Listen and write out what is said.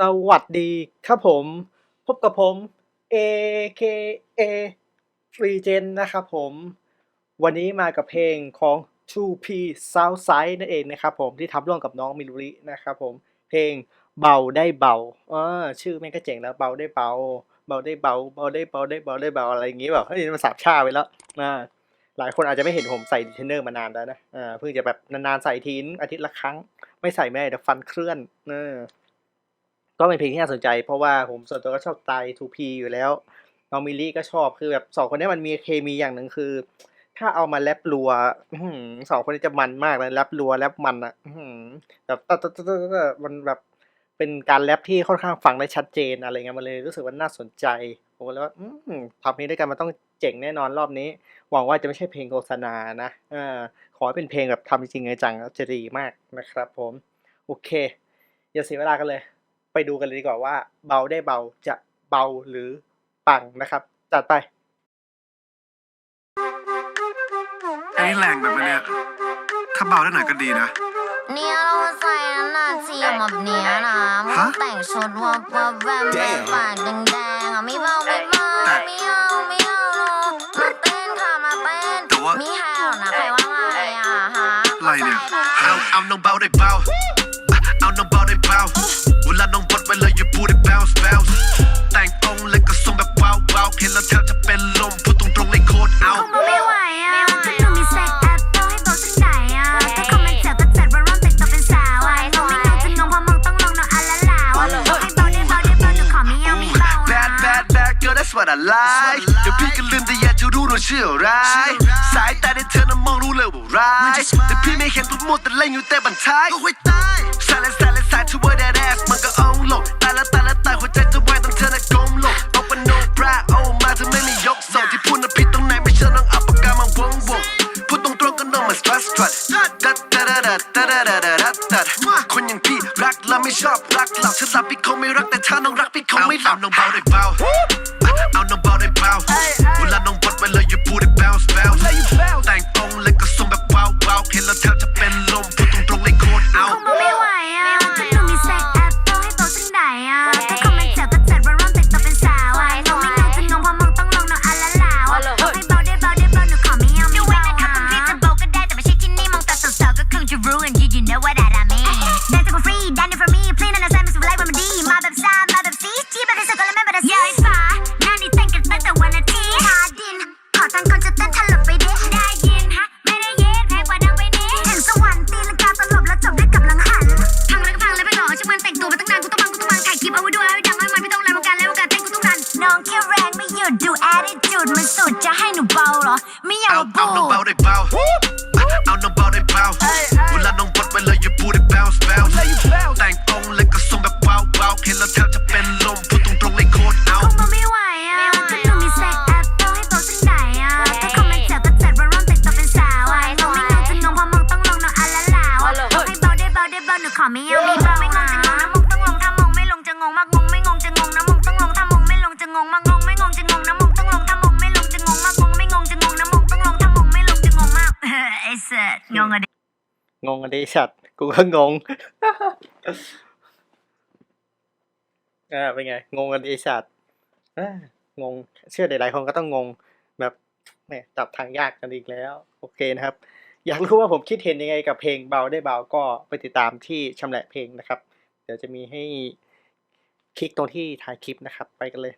สวัสดีครับผม พบกับผม AKA Free Gen นะครับผม วันนี้มากับเพลงของ 2P Southside นั่นเองนะครับผมที่ทำร่วมกับน้องมิลุรินะครับผม เพลงเบาได้เบาเออชื่อแม่งก็เจ๋งแล้วเบาได้เบา เบาได้เบา เบาได้เบาได้เบาได้เบาอะไรอย่างงี้แบบเฮ้ยมันสาบชาไปแล้วอ่าหลายคนอาจจะไม่เห็นผมใส่ดีเทนเนอร์มานานแล้วนะอ่าเพิ่งจะแบบนานๆใส่ทีนอาทิตย์ละครั้ง ไม่ใส่ไม่ได้เดี๋ยวฟันเคลื่อนเออ ก็เป็นเพลงที่น่าสนใจ เพราะว่าผมส่วนตัวก็ชอบไตล์ 2P อยู่แล้ว น้องมิลลี่ก็ชอบคือแบบสองคนนี้มันมีเคมีอย่างหนึ่งคือ ถ้าเอามาแรปรัวสองคนนี้จะมันมากเลยแรปรัวแรปมันอะแบบตะตะตะตะตะมันแบบเป็นการแรปที่ค่อนข้างฟังได้ชัดเจนอะไรเงี้ยมันเลยรู้สึกว่าน่าสนใจผมก็เลยว่าทำเพลงด้วยกันมันต้องเจ๋งแน่นอนรอบนี้ หวังว่าจะไม่ใช่เพลงโฆษณานะอขอให้เป็นเพลงแบบทำจริงจังแล้วจะดีมากนะครับผม โอเคอย่าเสียเวลากันเลย ไปดูกันเลยดีกว่าว่า เบาได้เบาจะเบาหรือปังนะครับ จัดไปไอ้แรงแบบเนี้ยถ้าเบาได้หน่อยก็ดีนะ เนี่ยเราใส่หน้าเทียมแบบเนี้ยนะมึงฮะแต่งชุดวับวับแวมแวมปากแดงๆอะไม่เบาไม่เบาแต่ไม่เอาไม่เอาหรอกมาเต้นค่ะมาเต้นแต่ว่ามีแฮวนะใครว่าไงอะฮะอะไรเนี่ยเอาเอาน้องเบาได้เบาอะเอาน้องเบาได้เบาเวลาน้องบดไว้ เลยอยู่าพูดได้ bounce bounce แต่งตงเลยก็ทรงแบบ wow wow เห็นแล้วแทบจะเป็นลมพูดตรงตรงเลยโคตรเอาว่าอะไรเดี๋ยวพี่ก็ลืมแต่อยากจะรู้ว่าชื่อไร สายตาได้เธอน่ะมองรู้เลยว่าร้ายแต่พี่ไม่เห็นทุกาะมัแต่เล่นอยู่แต่บันทายก็ห้วยตาย ดัดดัดดัดดัดดัดดัดดัดคนอย่างพี่รักและไม่ชอบรักหลับฉันหลับพี่คงไม่รักแต่ถ้าน้องรักพี่คงไม่หลับน้องเบาได้เบาเอาน้อง ไม่อยากเอามาเอาน้องพูเบาดได้เบาเอาน้องเบาได้เบาเวลาน้องบดไว้เลยอยู่พูดได้ bounce bounce แต่งตรงเลยก็ทรงแบบว้าวว้าวเห็นแล้วแทบจะเป็นลมพูดตรงๆเลยโคตรเอาคงไม่ไหวอะถ้าหนูมีเซ็กแอปต้องให้โตสักไหนอะถ้าคอมเมนต์เจ็บก็จัดว่าร่อนแต่งตัวเป็นสาวอะงงไม่งงจะงงเพราะมึงต้องลงน้องอันละลาวอะให้เบาได้เบาได้เบาหนูขอไม่เอาไม่ งงอะดิงงกันดิชัดกูก็งงอ่าเป็นไง งงกันดิชัดอ่างง เชื่อหลายๆคนก็ต้องงง แบบแหมจับทางยากกันอีกแล้ว โอเคนะครับ อยากรู้ว่าผมคิดเห็นยังไงกับเพลงเบาได้เบาก็ไปติดตามที่ชำแหละเพลงนะครับ เดี๋ยวจะมีให้คลิกตรงที่ถ่ายคลิปนะครับ ไปกันเลย